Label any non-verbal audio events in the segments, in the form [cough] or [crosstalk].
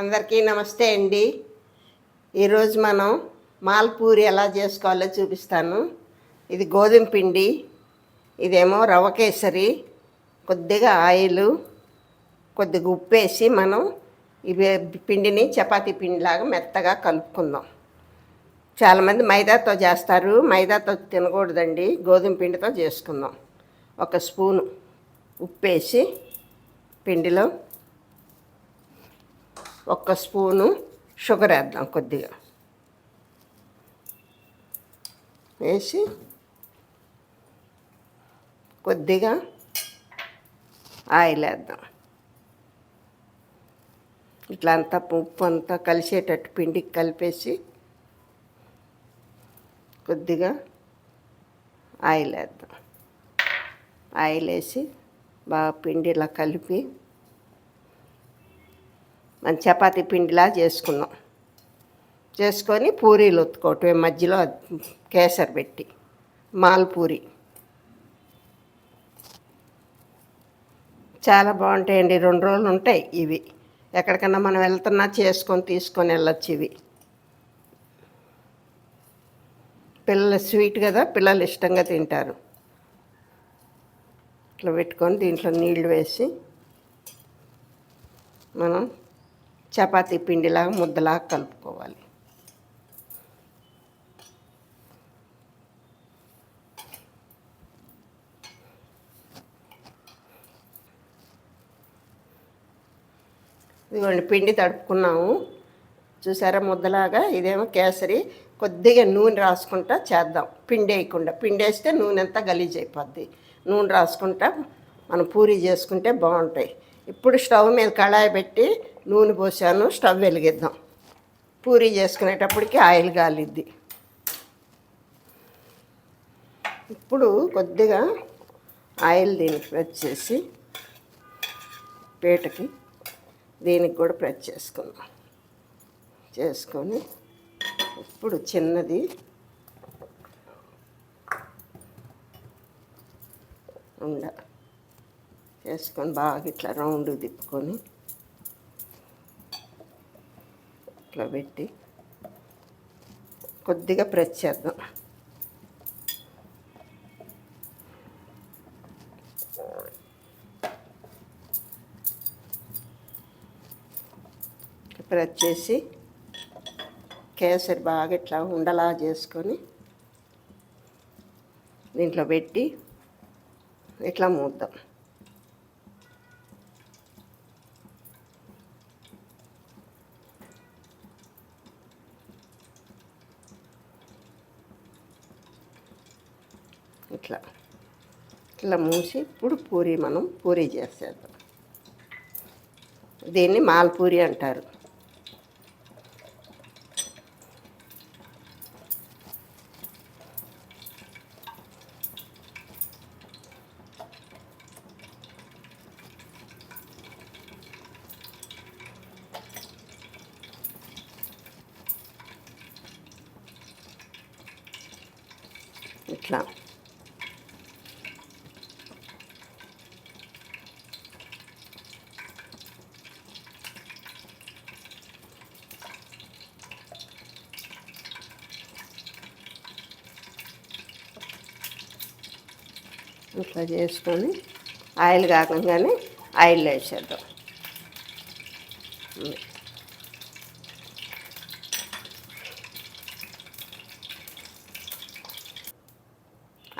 అందరికీ నమస్తే అండి. ఈరోజు మనం మాల్పూరి ఎలా చేసుకోవాలో చూపిస్తాను. ఇది గోధుమ పిండి ఇదేమో రవ కేసరి కొద్దిగా ఆయిల్ కొద్దిగా ఉప్పు వేసి మనం ఇవి పిండిని చపాతీ పిండిలాగా మెత్తగా కలుపుకుందాం. చాలామంది మైదాతో చేస్తారు మైదాతో తినకూడదండి గోధుమ పిండితో చేసుకుందాం. ఒక స్పూను ఉప్పు వేసి పిండిలో ఒక్క స్పూను షుగర్ వేద్దాం కొద్దిగా. వేసి కొద్దిగా ఆయిల్ వేద్దాం. ఇట్లా అంతా ఉప్పు అంతా కలిసేటట్టు పిండికి కలిపేసి కొద్దిగా ఆయిల్ వేద్దాం. ఆయిల్ వేసి బాగా పిండి ఇలా కలిపి మన చపాతీ పిండిలా చేసుకుందాం చేసుకొని పూరీలు ఒత్తుకోవటం మధ్యలో కేసరి పెట్టి మాల్పూరి చాలా బాగుంటాయండి. రెండు రోజులు ఉంటాయి ఇవి. ఎక్కడికన్నా మనం వెళ్తున్నా చేసుకొని తీసుకొని వెళ్ళొచ్చు ఇవి. పిల్లలు స్వీట్ కదా పిల్లలు ఇష్టంగా తింటారు. ఇట్లా పెట్టుకొని దీంట్లో నీళ్ళు వేసి మనం చపాతీ పిండిలాగా ముద్దలాగా కలుపుకోవాలి. ఇదిగోండి పిండి తడుపుకున్నాము. చూసారా ముద్దలాగా? ఇదేమో కేసరి. కొద్దిగా నూనె రాసుకుంటా చేద్దాం. పిండి వేయకుండా. పిండి వేస్తే నూనె అంతా గలీజ్ అయిపోద్ది. నూనె రాసుకుంటా మనం పూరి చేసుకుంటే బాగుంటాయి. ఇప్పుడు స్టవ్ మీద కళాయి పెట్టి నూనె పోసాను స్టవ్ వెలిగిద్దాం. పూరి చేసుకునేటప్పటికి ఆయిల్ గాలిద్ది. ఇప్పుడు కొద్దిగా ఆయిల్ దీనికి ప్రెస్ చేసి పీటకి దీనికి కూడా ప్రెస్ చేసుకుందాం. చేసుకొని ఇప్పుడు చిన్నది ఉండ. చేసుకొని బాగా ఇట్లా రౌండ్ తిప్పుకొని ఇట్లా పెట్టి కొద్దిగా ప్రెస్ చేద్దాం. ప్రెస్ చేసి కేసరి బాగా ఇట్లా ఉండలా చేసుకొని దీంట్లో పెట్టి ఇట్లా మూద్దాం. ఇట్లా. ఇట్లా మూసి ఇప్పుడు పూరి మనం పూరి చేసేద్దాం. దీన్ని మాల్పూరి అంటారు. ఇట్లా. ఇట్లా చేసుకొని ఆయిల్ కాకుండానే ఆయిల్ వేసేద్దాం.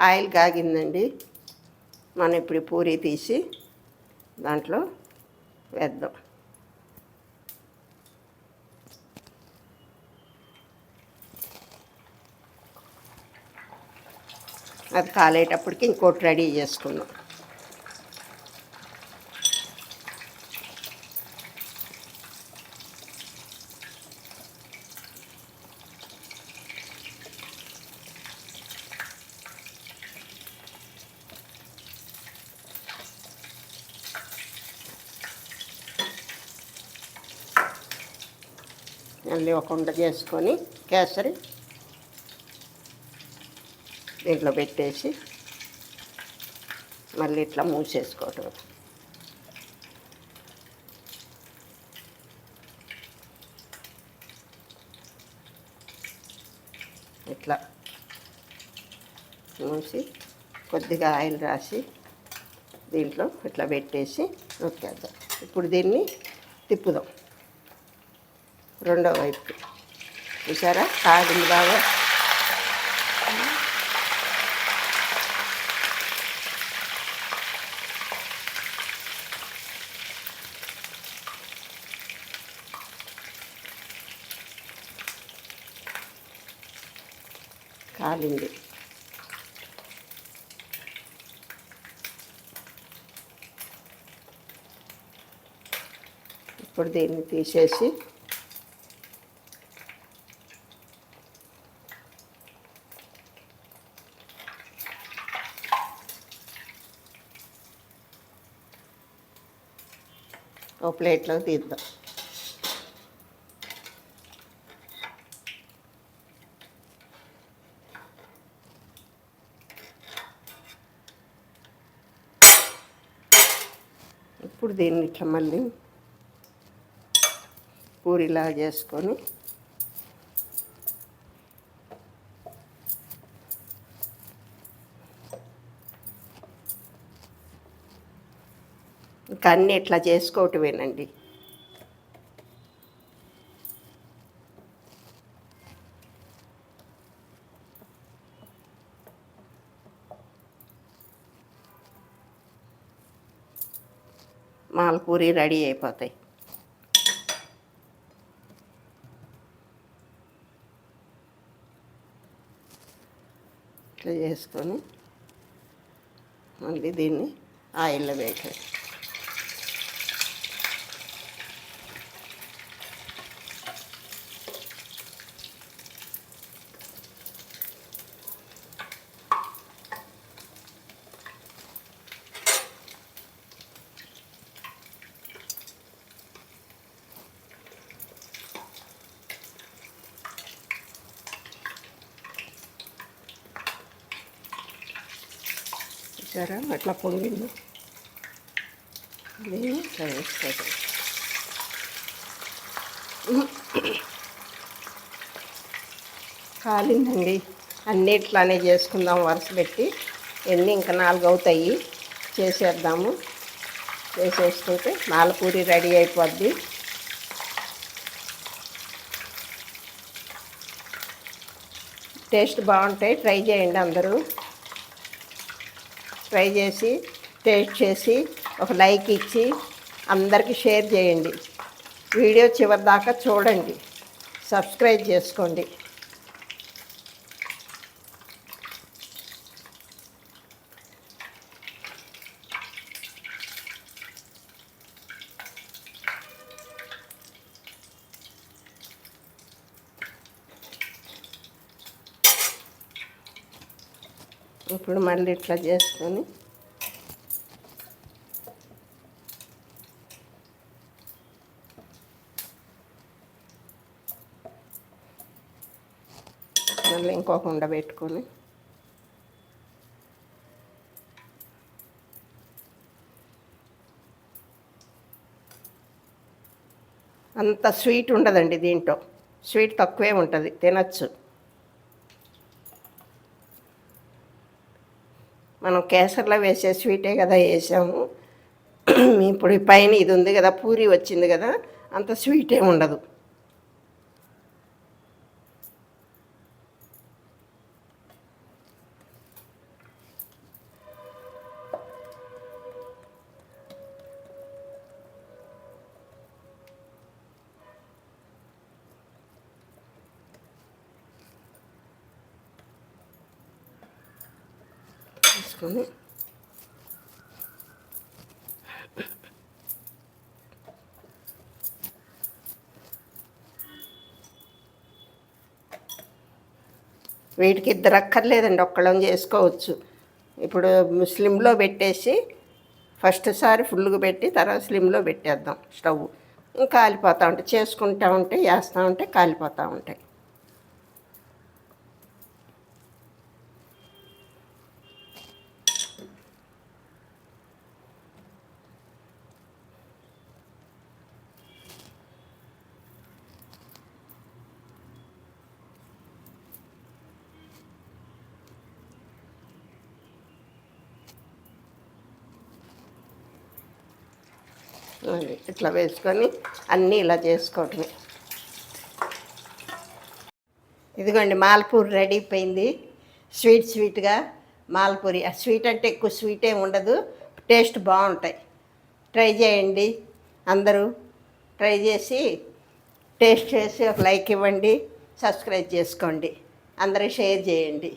ఆయిల్ కాగిందండి. మనం ఇప్పుడు పూరి తీసి దాంట్లో వేద్దాం. అది కాలేటప్పటికి ఇంకోటి రెడీ చేసుకున్నాం మళ్ళీ ఒక ఉండ చేసుకొని కేసరి దీంట్లో పెట్టేసి మళ్ళీ ఇట్లా మూసేసుకోవటం. ఇట్లా మూసి కొద్దిగా ఆయిల్ రాసి దీంట్లో ఇట్లా పెట్టేసి నొక్కేద్దాం. ఇప్పుడు దీన్ని తిప్పుదాం. రెండో వైపు. చూసారా? కాగింది బాగా కాలింది. ఇప్పుడు దీన్ని తీసేసి ఓ ప్లేట్లో తీద్దాం. ఇప్పుడు దీన్ని ఇట్లా మళ్ళీ పూరిలా చేసుకొని ఇంకా అన్నీ ఇట్లా చేసుకోవటమేనండి. మాల్పూరి రెడీ అయిపోతాయి. ఇట్లా చేసుకొని మళ్ళీ దీన్ని ఆయిల్లో వేయాలి చూసారా? అట్లా పొంగింది. దీన్ని ఇట్లా వేసుకోవడం కాలిందండి. అన్నీ ఇట్లానే చేసుకుందాం వరుస పెట్టి. ఎన్ని ఇంకా నాలుగు అవుతాయి. చేసేద్దాము. చేసేసుకుంటే నాలుపూరి రెడీ అయిపోద్ది. టేస్ట్ బాగుంటాయి. ట్రై చేయండి అందరూ. ట్రై చేసి టేస్ట్ చేసి ఒక లైక్ ఇచ్చి అందరికీ షేర్ చేయండి. వీడియో చివరి దాకా చూడండి. సబ్స్క్రైబ్ చేసుకోండి. ఇప్పుడు మళ్ళీ ఇట్లా చేసుకొని మళ్ళీ ఇంకొక ఉండ పెట్టుకొని అంత స్వీట్ ఉండదండి దీంట్లో. స్వీట్ తక్కువే ఉంటుంది. తినచ్చు. మనం కేసర్లో వేసే స్వీటే కదా వేసాము. [clears throat] ఇప్పుడు పైన ఇది ఉంది కదా పూరి వచ్చింది కదా అంత స్వీటే ఉండదు. తీసుకొని వీటికి ఇద్దరు అక్కర్లేదండి ఒక్కళ్ళం చేసుకోవచ్చు. ఇప్పుడు స్లిమ్లో పెట్టేసి ఫస్ట్ సారి ఫుల్గా పెట్టి తర్వాత స్లిమ్లో పెట్టేద్దాం స్టవ్. ఇంకా కాలిపోతూ ఉంటాయి చేసుకుంటూ ఉంటే వేస్తూ ఉంటే కాలిపోతూ ఉంటాయి. అది ఇట్లా వేసుకొని అన్నీ ఇలా చేసుకోవటమే. ఇదిగోండి మాల్పూరి రెడీ అయిపోయింది. స్వీట్ స్వీట్గా మాల్పూరి. ఆ స్వీట్ అంటే ఎక్కువ స్వీట్ ఏమి ఉండదు టేస్ట్ బాగుంటాయి. ట్రై చేయండి అందరూ. ట్రై చేసి టేస్ట్ చేసి ఒక లైక్ ఇవ్వండి సబ్స్క్రైబ్ చేసుకోండి. అందరూ షేర్ చేయండి.